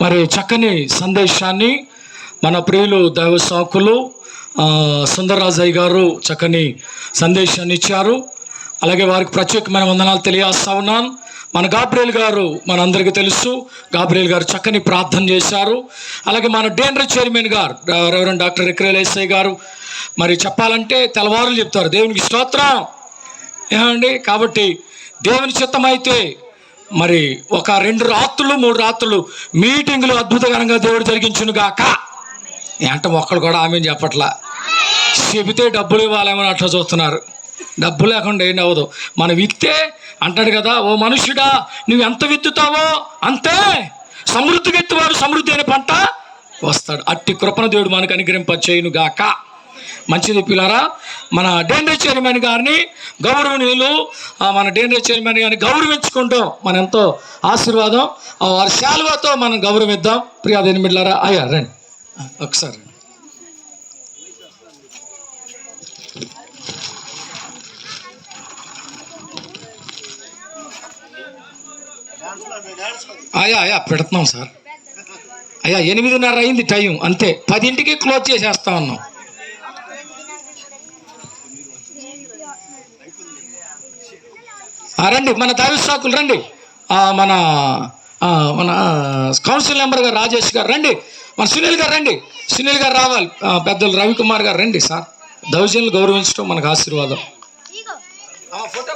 మరి చక్కని సందేశాన్ని మన ప్రియులు దైవ సాకులు సుందరరాజయ్య గారు చక్కని సందేశాన్ని ఇచ్చారు. అలాగే వారికి ప్రత్యేకమైన వందనాలు తెలియజేస్తా ఉన్నాను మన గాబ్రియల్ గారు మనందరికీ తెలుసు. గాబ్రియల్ గారు చక్కని ప్రార్థన చేశారు. అలాగే మన డేండ్ర చైర్మన్ గారు రెవరెండ్ డాక్టర్ ఇక్రేల్ ఎస్ఐ గారు. మరి చెప్పాలంటే తెల్లవారులు చెప్తారు. దేవునికి స్తోత్రం. ఏమండి? కాబట్టి దేవుని చిత్తమైతే మరి ఒక రెండు రాత్రులు మూడు రాత్రులు మీటింగులు అద్భుతకరంగా దేవుడు జరిగించును గాక అంటే ఒక్కడు కూడా ఆమె చెప్పట్లా. చెబితే డబ్బులు ఇవ్వాలేమని అట్లా చూస్తున్నారు. డబ్బు లేకుండా ఏం అవ్వదు. మనం విత్తే అంటాడు కదా ఓ మనుషుడా నువ్వు ఎంత విత్తుతావో అంతే. సమృద్ధిగా ఎత్తువాడు సమృద్ధి అనే పంట వస్తాడు. అట్టి కృపణ దేవుడు మనకు అనుగ్రహింప గాక మంచిది పిల్లరా. మన డేండ్రీ చైర్మన్ గారిని గౌరవనీయులు మన డేండ్రీ చైర్మన్ గారిని గౌరవించుకుంటాం మన ఎంతో ఆశీర్వాదం వారి శాలువతో మనం గౌరవిద్దాం. ప్రియాదేని మిడ్లారా అయ్యా రండి. ఒకసారి రండి. అయ్యా అయ్యా పెడుతున్నాం సార్. అయ్యా ఎనిమిదిన్నర అయింది టైం అంతే. పదింటికి క్లోజ్ చేసేస్తా ఉన్నాం. రండి మన దావిశాఖులు రండి. మన మన కౌన్సిల్ మెంబర్ గారు రాజేష్ గారు రండి. మన సునీల్ గారు రండి. సునీల్ గారు రావాలి. పెద్దలు రవికుమార్ గారు రండి సార్. దౌజన్లు గౌరవించడం మనకు ఆశీర్వాదం. ఫోటో